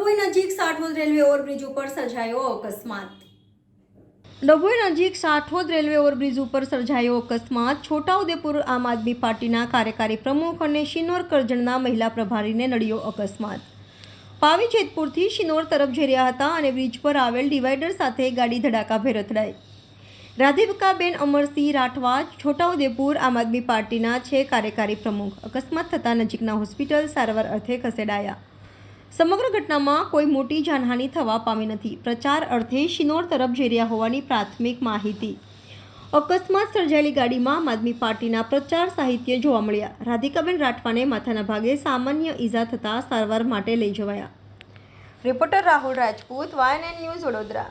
ડભોઈ નજીક Sathod railway overbridge ઉપર સર્જાયો અકસ્માત. ડભોઈ નજીક સાઠોદ રેલવે ઓવરબ્રિજ ઉપર સર્જાયો અકસ્માત. છોટાઉદેપુર આમ આદમી પાર્ટીના કાર્યકારી પ્રમુખ અને શિનોર કરજણના મહિલા પ્રભારીને નડ્યો અકસ્માત. પાવી જેતપુરથી શિનોર તરફ જઈ રહ્યા હતા અને બ્રિજ પર આવેલ ડિવાઈડર સાથે ગાડી ધડાકાભેર અથડાઈ. રાધિકાબેન અમરસિંહ રાઠવા છોટાઉદેપુર આમ આદમી પાર્ટીના છે કાર્યકારી પ્રમુખ. અકસ્માત થતાં નજીકના હોસ્પિટલ સારવાર અર્થે ખસેડાયા. સમગ્ર ઘટનામાં કોઈ મોટી જાનહાનિ થવા પામી નથી. પ્રચાર અર્થે શિનોર તરફ જઈ રહ્યા હોવાની પ્રાથમિક માહિતી. અકસ્માત સર્જાયેલી ગાડીમાં આમ આદમી પાર્ટીના પ્રચાર સાહિત્ય જોવા મળ્યા. રાધિકાબેન રાઠવાને માથાના ભાગે સામાન્ય ઈજા થતાં સારવાર માટે લઈ જવાયા. Reporter Rahul Rajput YNN news Vadodara.